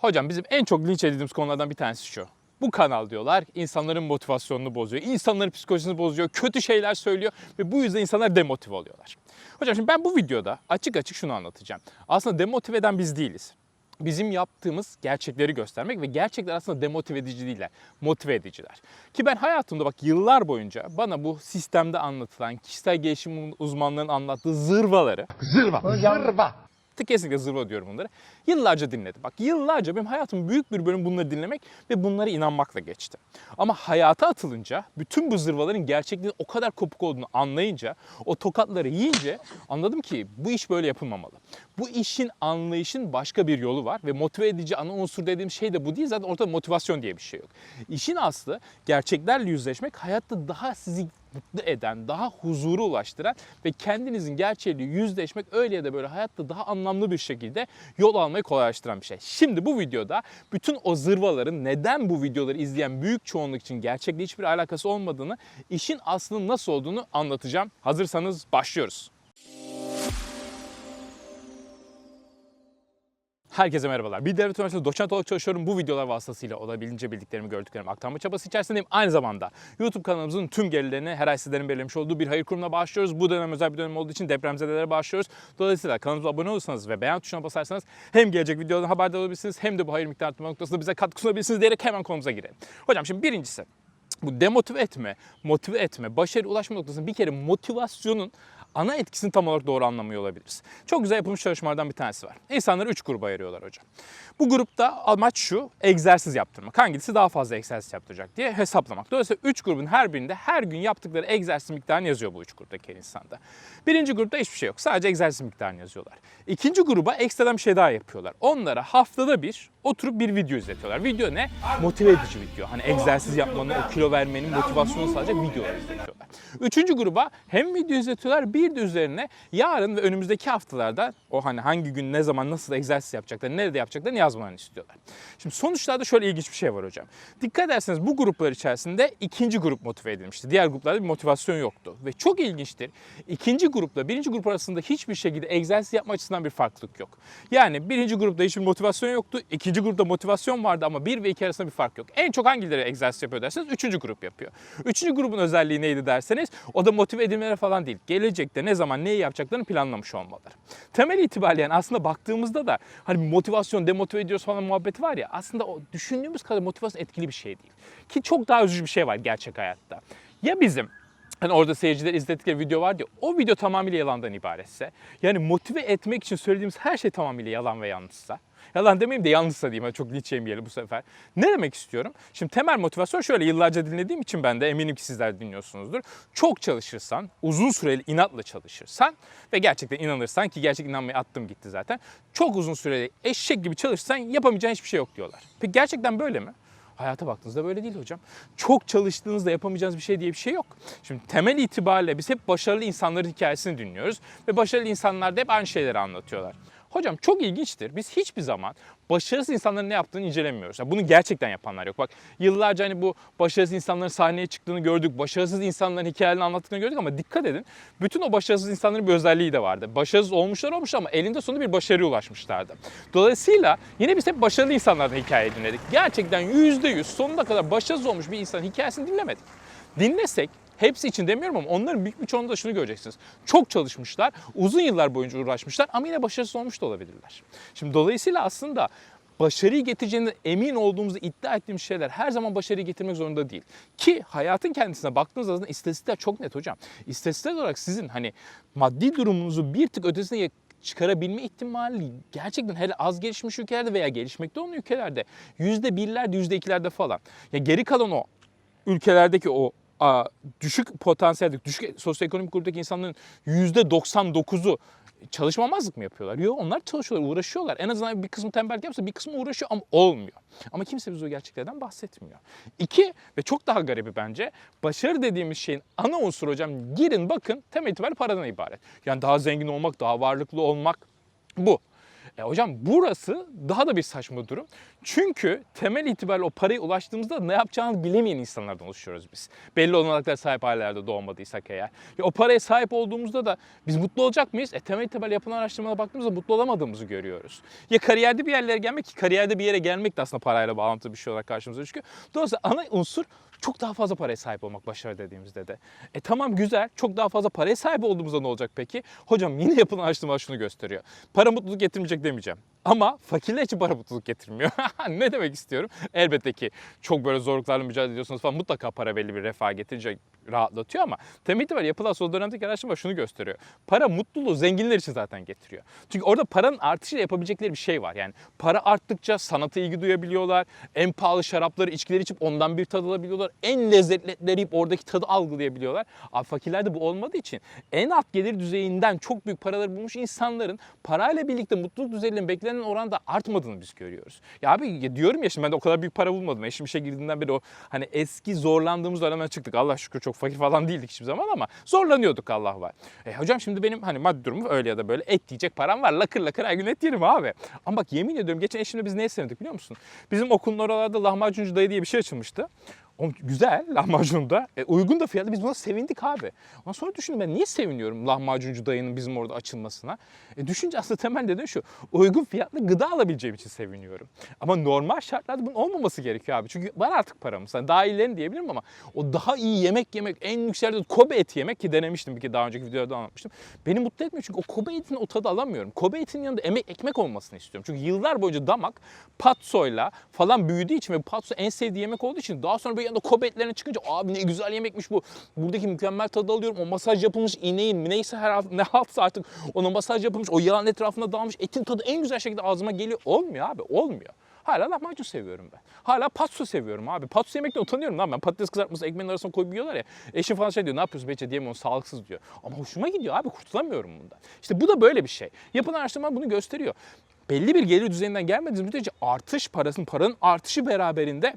Hocam bizim en çok linç edildiğimiz konulardan bir tanesi şu. Bu kanal diyorlar insanların motivasyonunu bozuyor, insanların psikolojisini bozuyor, kötü şeyler söylüyor ve bu yüzden insanlar demotive oluyorlar. Hocam şimdi ben bu videoda açık açık şunu anlatacağım. Aslında demotive eden biz değiliz. Bizim yaptığımız gerçekleri göstermek ve gerçekler aslında demotive edici değiller, motive ediciler. Ki ben hayatımda bak yıllar boyunca bana bu sistemde anlatılan, kişisel gelişim uzmanlarının anlattığı zırvaları Zırva. Zırva. Tık kesinlikle zırva diyorum bunları. Yıllarca dinledim. Bak yıllarca benim hayatımın büyük bir bölümü bunları dinlemek ve bunlara inanmakla geçti. Ama hayata atılınca bütün bu zırvaların gerçekliğin o kadar kopuk olduğunu anlayınca, o tokatları yiyince anladım ki bu iş böyle yapılmamalı. Bu işin anlayışın başka bir yolu var ve motive edici ana unsur dediğim şey de bu değil. Zaten ortada motivasyon diye bir şey yok. İşin aslı gerçeklerle yüzleşmek hayatta daha sizi mutlu eden, daha huzuru ulaştıran ve kendinizin gerçeğiyle yüzleşmek öyle ya da böyle hayatta daha anlamlı bir şekilde yol almayı kolaylaştıran bir şey. Şimdi bu videoda bütün o zırvaların neden bu videoları izleyen büyük çoğunluk için gerçekle hiçbir alakası olmadığını, işin aslının nasıl olduğunu anlatacağım. Hazırsanız başlıyoruz. Herkese merhabalar. Bir devlet üniversitesi doçent olarak çalışıyorum. Bu videolar vasıtasıyla olabildiğince bildiklerimi, gördüklerimi aktarma çabası içerisindeyim. Aynı zamanda YouTube kanalımızın tüm gelirlerini her ay sizlerin belirlemiş olduğu bir hayır kurumuna bağışlıyoruz. Bu dönem özel bir dönem olduğu için depremzedelere bağışlıyoruz. Dolayısıyla kanalımıza abone olursanız ve beğen tuşuna basarsanız hem gelecek videodan haberdar olabilirsiniz hem de bu hayır miktarı arttırma noktasında bize katkı sunabilirsiniz diyerek hemen konumuza girelim. Hocam şimdi birincisi bu demotive etme, motive etme, başarı ulaşma noktasında bir kere motivasyonun ana etkisini tam olarak doğru anlamıyor olabiliriz. Çok güzel yapılmış çalışmalardan bir tanesi var. İnsanları üç gruba ayırıyorlar hocam. Bu grupta amaç şu, egzersiz yaptırmak. Hangisi daha fazla egzersiz yaptıracak diye hesaplamak. Dolayısıyla üç grubun her birinde her gün yaptıkları egzersiz miktarını yazıyor bu üç gruptaki insanda. Birinci grupta hiçbir şey yok. Sadece egzersiz miktarını yazıyorlar. İkinci gruba ekstradan bir şey daha yapıyorlar. Onlara haftada bir oturup bir video izletiyorlar. Video ne? Motive edici video. Hani egzersiz yapmanın, o kilo vermenin motivasyonu sadece videolar izletiyorlar. Üçüncü gruba hem video izletiyorlar bir de üzerine yarın ve önümüzdeki haftalarda o hani hangi gün ne zaman nasıl egzersiz yapacaklar, nerede yapacaklarını yazmalarını istiyorlar. Şimdi sonuçlarda şöyle ilginç bir şey var hocam. Dikkat ederseniz bu gruplar içerisinde ikinci grup motive edilmişti. Diğer gruplarda bir motivasyon yoktu. Ve çok ilginçtir. İkinci grupla birinci grup arasında hiçbir şekilde egzersiz yapma açısından bir farklılık yok. Yani birinci grupta hiçbir motivasyon yoktu. İkinci grupta motivasyon vardı ama bir ve iki arasında bir fark yok. En çok hangileri egzersiz yapıyor derseniz üçüncü grup yapıyor. Üçüncü grubun özelliği neydi derseniz o da motive edilmeleri falan değil. Gelecekte ne zaman neyi yapacaklarını planlamış olmaları. Temel itibariyle yani aslında baktığımızda da hani motivasyon demotive ediyoruz falan muhabbeti var ya aslında o düşündüğümüz kadar motivasyon etkili bir şey değil. Ki çok daha üzücü bir şey var gerçek hayatta. Ya bizim Hani orada seyirciler izledikleri video var ya o video tamamıyla yalandan ibaretse yani motive etmek için söylediğimiz her şey tamamıyla yalan ve yanlışsa Yalan demeyeyim de yanlışsa diyeyim. Hani çok linç yemeyelim bu sefer. Ne demek istiyorum? Şimdi temel motivasyon şöyle yıllarca dinlediğim için ben de eminim ki sizler dinliyorsunuzdur. Çok çalışırsan, uzun süreli inatla çalışırsan ve gerçekten inanırsan ki gerçek inanmayı attım gitti zaten. Çok uzun süreli eşek gibi çalışırsan yapamayacağın hiçbir şey yok diyorlar. Peki gerçekten böyle mi? Hayata baktığınızda böyle değil hocam. Çok çalıştığınızda yapamayacağınız bir şey diye bir şey yok. Şimdi temel itibariyle biz hep başarılı insanların hikayesini dinliyoruz ve başarılı insanlar da hep aynı şeyleri anlatıyorlar. Hocam çok ilginçtir. Biz hiçbir zaman başarısız insanların ne yaptığını incelemiyoruz. Yani bunu gerçekten yapanlar yok. Bak yıllarca hani bu başarısız insanların sahneye çıktığını gördük. Başarısız insanların hikayelerini anlattığını gördük ama dikkat edin. Bütün o başarısız insanların bir özelliği de vardı. Başarısız olmuşlar olmuş ama elinde sonunda bir başarıya ulaşmışlardı. Dolayısıyla yine biz hep başarılı insanlardan hikaye dinledik. Gerçekten %100 sonuna kadar başarısız olmuş bir insanın hikayesini dinlemedik. Dinlesek Hepsi için demiyorum ama onların büyük bir çoğunluğunda şunu göreceksiniz. Çok çalışmışlar, uzun yıllar boyunca uğraşmışlar ama yine başarısız olmuş da olabilirler. Şimdi dolayısıyla aslında başarıyı getireceğine emin olduğumuzu iddia ettiğimiz şeyler her zaman başarıyı getirmek zorunda değil. Ki hayatın kendisine baktığınız zaman istatistikler çok net hocam. İstatistik olarak sizin hani maddi durumunuzu bir tık ötesine çıkarabilme ihtimali gerçekten hele az gelişmiş ülkelerde veya gelişmekte olan ülkelerde yüzde birlerde yüzde ikilerde falan. Ya geri kalan o ülkelerdeki o düşük potansiyeldeki, düşük sosyoekonomik gruptaki insanların yüzde 99'u çalışmamazlık mı yapıyorlar? Yok onlar çalışıyorlar, uğraşıyorlar. En azından bir kısmı tembellik yapsa bir kısmı uğraşıyor ama olmuyor. Ama kimse bize o gerçeklerden bahsetmiyor. İki ve çok daha garibi bence başarı dediğimiz şeyin ana unsuru hocam girin bakın temel itibariyle paradan ibaret. Yani daha zengin olmak, daha varlıklı olmak bu. E hocam burası daha da bir saçma durum. Çünkü temel itibariyle o paraya ulaştığımızda ne yapacağını bilemeyen insanlardan oluşuyoruz biz. Belli olanaklara sahip ailelerde doğmadıysak eğer. Ya o paraya sahip olduğumuzda da biz mutlu olacak mıyız? E temel itibariyle yapılan araştırmalara baktığımızda mutlu olamadığımızı görüyoruz. Ya kariyerde bir yerlere gelmek ki kariyerde bir yere gelmek de aslında parayla bağlantılı bir şey olarak karşımıza çıkıyor. Dolayısıyla ana unsur çok daha fazla paraya sahip olmak başarı dediğimizde de. E tamam güzel çok daha fazla paraya sahip olduğumuzda ne olacak peki? Hocam yine yapılan araştırmalar şunu gösteriyor. Para mutluluk getirmeyecek demeyeceğim. Ama fakirler için para mutluluk getirmiyor. ne demek istiyorum? Elbette ki çok böyle zorluklarla mücadele ediyorsunuz falan mutlaka para belli bir refah getirecek, rahatlatıyor ama temel itibariyle yapılan son dönemdeki araştırma şunu gösteriyor. Para mutluluğu zenginler için zaten getiriyor. Çünkü orada paranın artışıyla yapabilecekleri bir şey var. Yani para arttıkça sanata ilgi duyabiliyorlar. En pahalı şarapları, içkileri içip ondan bir tad alabiliyorlar. En lezzetli etleri yiyip oradaki tadı algılayabiliyorlar. Abi fakirlerde bu olmadığı için en alt gelir düzeyinden çok büyük paraları bulmuş insanların parayla birlikte mutluluk düzeylerinin beklenen oranda artmadığını biz görüyoruz. Ya abi diyorum ya şimdi ben de o kadar büyük para bulmadım. Eşim işe girdiğinden beri o hani eski zorlandığımız dönemden çıktık. Allah şükür çok fakir falan değildik hiçbir zaman ama zorlanıyorduk Allah var. E hocam şimdi benim hani maddi durumum öyle ya da böyle et yiyecek param var. Lakır lakır her gün et yerim abi. Ama bak yemin ediyorum geçen eşimle biz neye sevdik biliyor musun? Bizim okulun oralarda lahmacuncu dayı diye bir şey açılmıştı. O güzel lahmacun da. E, uygun da fiyatlı. Biz buna sevindik abi. Ondan sonra düşündüm ben niye seviniyorum lahmacuncu dayının bizim orada açılmasına? E, düşünce aslında temel neden şu. Uygun fiyatlı gıda alabileceğim için seviniyorum. Ama normal şartlarda bunun olmaması gerekiyor abi. Çünkü var artık paramız. Yani daha iyilerini diyebilirim ama o daha iyi yemek yemek, en yükseldiği Kobe eti yemek ki denemiştim bir kere daha önceki videoda anlatmıştım. Beni mutlu etmiyor çünkü o Kobe etinin o tadı alamıyorum. Kobe etinin yanında emek, ekmek olmasını istiyorum. Çünkü yıllar boyunca damak patsoyla falan büyüdüğü için ve patso en sevdiği yemek olduğu için daha sonra böyle yanında Kobe etlerine çıkınca abi ne güzel yemekmiş bu. Buradaki mükemmel tadı alıyorum. O masaj yapılmış ineğin neyse her ne haltsa artık ona masaj yapılmış o yağın etrafına dağılmış etin tadı en güzel şekilde ağzıma geliyor. Olmuyor abi olmuyor. Hala lahmacun seviyorum ben. Hala patso seviyorum abi. Patso yemekten utanıyorum lan ben. Patates kızartması ekmeğin arasına koyup yiyorlar ya. Eşim falan şey diyor ne yapıyorsun Behçe diyemiyorum sağlıksız diyor. Ama hoşuma gidiyor abi kurtulamıyorum bundan. İşte bu da böyle bir şey. Yapılan araştırma bunu gösteriyor. Belli bir gelir düzeyinden gelmediğiniz müddetçe artış parasının paranın artışı beraberinde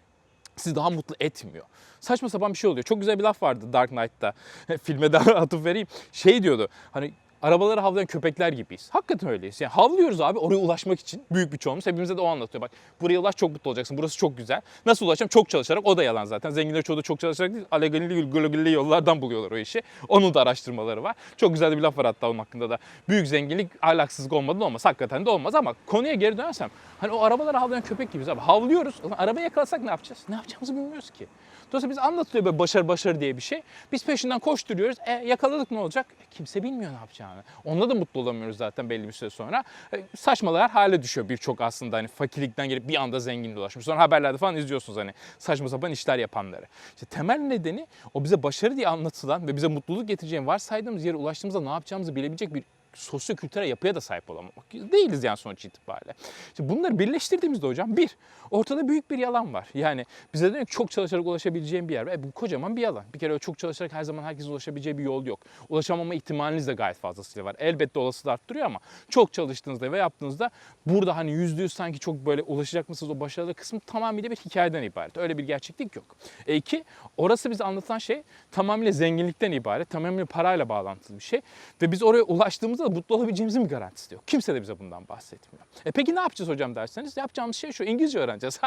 sizi daha mutlu etmiyor. Saçma sapan bir şey oluyor. Çok güzel bir laf vardı Dark Knight'ta. Filme de atıp vereyim. Şey diyordu. Hani arabaları havlayan köpekler gibiyiz. Hakikaten öyleyiz. Yani havlıyoruz abi oraya ulaşmak için. Büyük bir çoğunluğumuz hepimize de o anlatıyor. Bak buraya ulaş çok mutlu olacaksın. Burası çok güzel. Nasıl ulaşacağım? Çok çalışarak. O da yalan zaten. Zenginler çoğu da çok çalışarak değil. Alegalili gülgülü yollardan buluyorlar o işi. Onun da araştırmaları var. Çok güzel bir laf var hatta onun hakkında da. Büyük zenginlik ahlaksızlık olmadan olmaz. Hakikaten de olmaz ama konuya geri dönersem. Hani o arabaları havlayan köpek gibiyiz abi. Havlıyoruz. Arabayı yakalasak ne yapacağız? Ne yapacağımızı bilmiyoruz ki. Dolayısıyla biz anlatılıyor böyle başarı başarı diye bir şey. Biz peşinden koşturuyoruz. E yakaladık ne olacak? E, kimse bilmiyor ne yapacağını. Onda da mutlu olamıyoruz zaten belli bir süre sonra. E, saçmalar hale düşüyor birçok aslında hani fakirlikten gelip bir anda zenginliğe ulaşmış. Sonra haberlerde falan izliyorsunuz hani saçma sapan işler yapanları. İşte temel nedeni o bize başarı diye anlatılan ve bize mutluluk getireceğini varsaydığımız yere ulaştığımızda ne yapacağımızı bilebilecek bir sosyo-kültürel yapıya da sahip olamamak. Değiliz yani sonuç itibariyle. Şimdi bunları birleştirdiğimizde hocam bir, ortada büyük bir yalan var. Yani bize ki çok çalışarak ulaşabileceğim bir yer. E, bu kocaman bir yalan. Bir kere çok çalışarak her zaman herkesin ulaşabileceği bir yol yok. Ulaşamama ihtimaliniz de gayet fazlasıyla var. Elbette olasılığı arttırıyor ama çok çalıştığınızda ve yaptığınızda burada hani yüzde yüz sanki çok böyle ulaşacak mısınız o başarılı kısmı tamamıyla bir hikayeden ibaret. Öyle bir gerçeklik yok. E iki, orası bize anlatan şey tamamıyla zenginlikten ibaret. Tamamıyla parayla bağlantılı bir şey. Ve biz oraya ulaştığımızda da mutlu olabileceğimizin bir garantisi yok. Kimse de bize bundan bahsetmiyor. E peki ne yapacağız hocam derseniz? Yapacağımız şey şu İngilizce öğreneceğiz.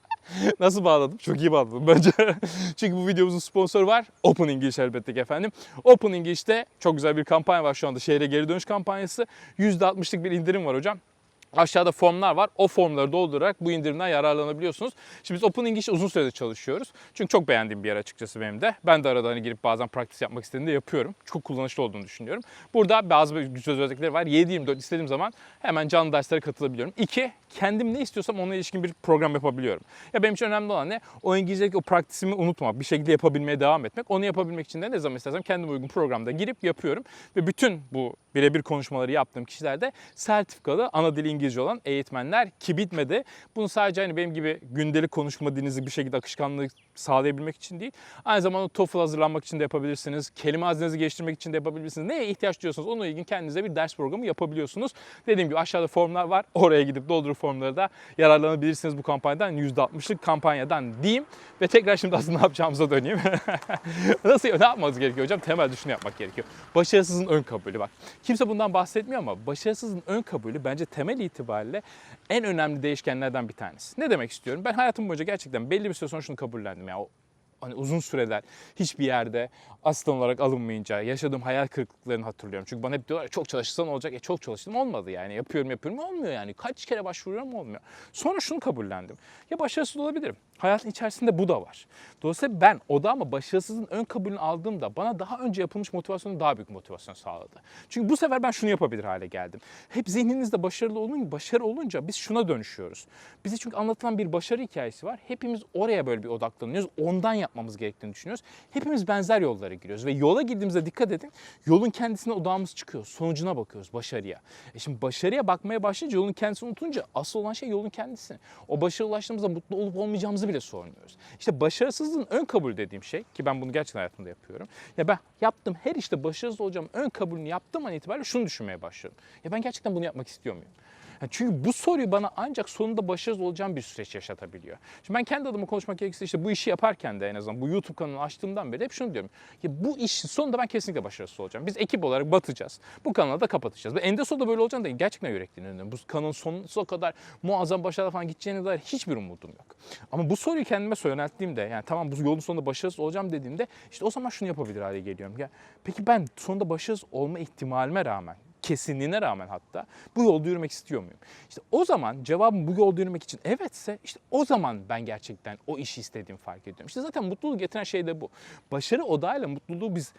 Nasıl bağladım? Çok iyi bağladım bence. Çünkü bu videomuzun sponsoru var. Open English elbette ki efendim. Open English'te çok güzel bir kampanya var şu anda. Şehre geri dönüş kampanyası. %60'lık bir indirim var hocam. Aşağıda formlar var. O formları doldurarak bu indirimden yararlanabiliyorsunuz. Şimdi biz Open English uzun süredir çalışıyoruz. Çünkü çok beğendiğim bir yer açıkçası benim de. Ben de arada hani girip bazen praktis yapmak istediğimde yapıyorum. Çok kullanışlı olduğunu düşünüyorum. Burada bazı güzel özellikleri var. 7-24 istediğim zaman hemen canlı derslere katılabiliyorum. İki, kendim ne istiyorsam ona ilişkin bir program yapabiliyorum. Ya benim için önemli olan ne? O İngilizce'deki o praktisimi unutmamak. Bir şekilde yapabilmeye devam etmek. Onu yapabilmek için de ne zaman istersem kendim uygun programda girip yapıyorum. Ve bütün bu birebir konuşmaları yaptığım kişilerde sertifikalı ana dili İngilizce olan eğitmenler ki bitmedi. Bunu sadece hani benim gibi gündelik konuşma dilinizi bir şekilde akışkanlığı sağlayabilmek için değil. Aynı zamanda TOEFL hazırlanmak için de yapabilirsiniz. Kelime hazinenizi geliştirmek için de yapabilirsiniz. Neye ihtiyaç duyuyorsanız onunla ilgili kendinize bir ders programı yapabiliyorsunuz. Dediğim gibi aşağıda formlar var. Oraya gidip doldurup formları da yararlanabilirsiniz bu kampanyadan. %60'lık kampanyadan diyeyim. Ve tekrar şimdi aslında ne yapacağımıza döneyim. Nasıl ne yapmanız gerekiyor hocam? Temel düşünü yapmak gerekiyor. Başarısızın ön kabulü bak. Kimse bundan bahsetmiyor ama başarısızlığın ön kabulü bence temel itibariyle en önemli değişkenlerden bir tanesi. Ne demek istiyorum? Ben hayatım boyunca gerçekten belli bir süre sonra şunu kabullendim ya. Hani uzun süreler hiçbir yerde asistan olarak alınmayınca yaşadığım hayal kırıklıklarını hatırlıyorum. Çünkü bana hep diyorlar çok çalışırsan olacak. E çok çalıştım olmadı yani. Yapıyorum yapıyorum olmuyor yani. Kaç kere başvuruyorum olmuyor. Sonra şunu kabullendim. Ya başarısız olabilirim. Hayatın içerisinde bu da var. Dolayısıyla ben o da ama başarısızlığın ön kabulünü aldığımda bana daha önce yapılmış motivasyonun daha büyük motivasyon sağladı. Çünkü bu sefer ben şunu yapabilir hale geldim. Hep zihninizde başarılı olunca, başarı olunca biz şuna dönüşüyoruz. Bize çünkü anlatılan bir başarı hikayesi var. Hepimiz oraya böyle bir odaklanıyoruz. Ondan yapmamız gerektiğini düşünüyoruz. Hepimiz benzer yollara giriyoruz ve yola girdiğimizde dikkat edin. Yolun kendisine odağımız çıkıyor. Sonucuna bakıyoruz, başarıya. E şimdi başarıya bakmaya başlayınca yolun kendisini unutunca asıl olan şey yolun kendisi. O başarıya ulaştığımızda mutlu olup olmayacağımızı bile sormuyoruz. İşte başarısızlığın ön kabul dediğim şey ki ben bunu gerçekten hayatımda yapıyorum. Ya ben yaptım her işte başarısız olacağım ön kabulünü yaptığım an itibariyle şunu düşünmeye başlıyorum. Ya ben gerçekten bunu yapmak istiyor muyum? Çünkü bu soruyu bana ancak sonunda başarısız olacağım bir süreç yaşatabiliyor. Şimdi ben kendi adıma konuşmak gerekirse işte bu işi yaparken de en azından bu YouTube kanalını açtığımdan beri hep şunu diyorum. Ya bu işin sonunda ben kesinlikle başarısız olacağım. Biz ekip olarak batacağız. Bu kanalı da kapatacağız. Ve eninde sonunda böyle olacağını da gerçekten yürekten inanıyorum. Bu kanalın sonuna kadar muazzam başarılı falan gideceğine dair hiçbir umudum yok. Ama bu soruyu kendime yönelttiğimde yani tamam bu yolun sonunda başarısız olacağım dediğimde işte o zaman şunu yapabilir hale geliyorum. Ya, peki ben sonunda başarısız olma ihtimalime rağmen kesinliğine rağmen hatta bu yolda yürümek istiyor muyum? İşte o zaman cevabım bu yolda yürümek için evetse işte o zaman ben gerçekten o işi istediğimi fark ediyorum. İşte zaten mutluluğu getiren şey de bu. Başarı odağıyla mutluluğu biz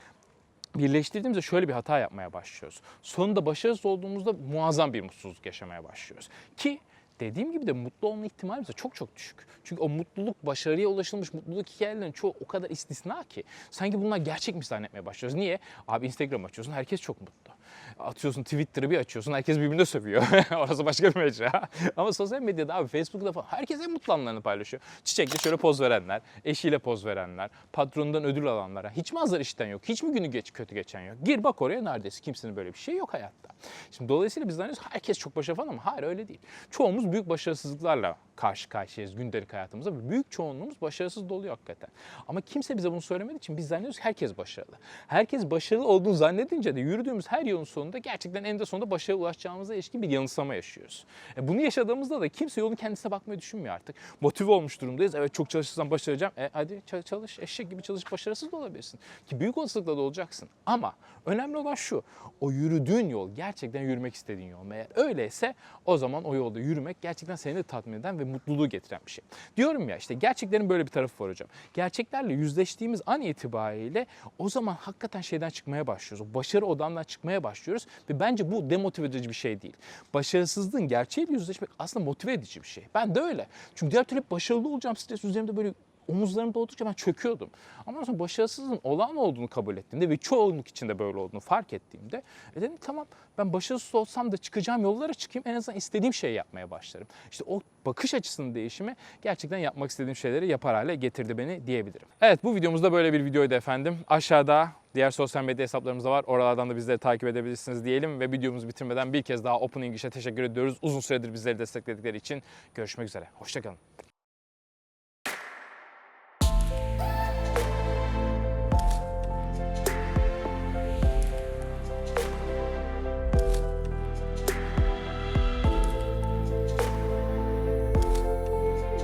birleştirdiğimizde şöyle bir hata yapmaya başlıyoruz. Sonunda başarısız olduğumuzda muazzam bir mutsuzluk yaşamaya başlıyoruz. Ki dediğim gibi de mutlu olma ihtimalimiz de çok çok düşük. Çünkü o mutluluk, başarıya ulaşılmış mutluluk hikayelerinin çoğu o kadar istisna ki. Sanki bunlar gerçekmiş zannetmeye başlıyoruz. Niye? Abi Instagram açıyorsun, herkes çok mutlu. Atıyorsun Twitter'ı bir açıyorsun, herkes birbirine sövüyor. Orası başka bir mecra. Ama sosyal medyada abi Facebook'ta falan herkes en mutlu anlarını paylaşıyor. Çiçekle şöyle poz verenler, eşiyle poz verenler, patronundan ödül alanlara. Hiç mi azar işten yok? Hiç mi günü geç, kötü geçen yok? Gir bak oraya neredeyse kimsenin böyle bir şey yok hayatta. Şimdi dolayısıyla biz zannediyoruz herkes çok başarılı falan ama hayır öyle değil. Çoğumuz büyük başarısızlıklarla karşı karşıyayız gündelik hayatımızda büyük çoğunluğumuz başarısız doluyor hakikaten. Ama kimse bize bunu söylemediği için biz zannediyoruz herkes başarılı. Herkes başarılı olduğunu zannedince de yürüdüğümüz her yolun sonunda gerçekten eninde sonunda başarıya ulaşacağımıza ilişkin bir yanılsama yaşıyoruz. E bunu yaşadığımızda da kimse yolun kendisine bakmayı düşünmüyor artık. Motive olmuş durumdayız. Evet çok çalışırsam başaracağım. E hadi çalış eşek gibi çalış başarısız da olabilirsin. Ki büyük olasılıkla da olacaksın. Ama önemli olan şu. O yürüdüğün yol gerçekten yürümek istediğin yol. Eğer öyleyse o zaman o yolda yürümek gerçekten seni de tatmin eden ve mutluluğu getiren bir şey. Diyorum ya işte gerçeklerin böyle bir tarafı var hocam. Gerçeklerle yüzleştiğimiz an itibariyle o zaman hakikaten şeyden çıkmaya başlıyoruz. O başarı odamdan çıkmaya başlıyoruz ve bence bu demotive edici bir şey değil. Başarısızlığın gerçeğiyle yüzleşmek aslında motive edici bir şey. Ben de öyle. Çünkü diğer türlü başarılı olacağım stres üzerimde böyle omuzlarımda oldukça ben çöküyordum. Ama sonra başarısızlığın olağan olduğunu kabul ettiğimde ve çoğunluk içinde böyle olduğunu fark ettiğimde e dedim tamam ben başarısız olsam da çıkacağım yollara çıkayım en azından istediğim şeyi yapmaya başlarım. İşte o bakış açısının değişimi gerçekten yapmak istediğim şeyleri yapar hale getirdi beni diyebilirim. Evet bu videomuzda böyle bir videoydu efendim. Aşağıda Diğer sosyal medya hesaplarımız da var. Oralardan da bizleri takip edebilirsiniz diyelim ve videomuzu bitirmeden bir kez daha Open English'e teşekkür ediyoruz. Uzun süredir bizleri destekledikleri için görüşmek üzere. Hoşçakalın.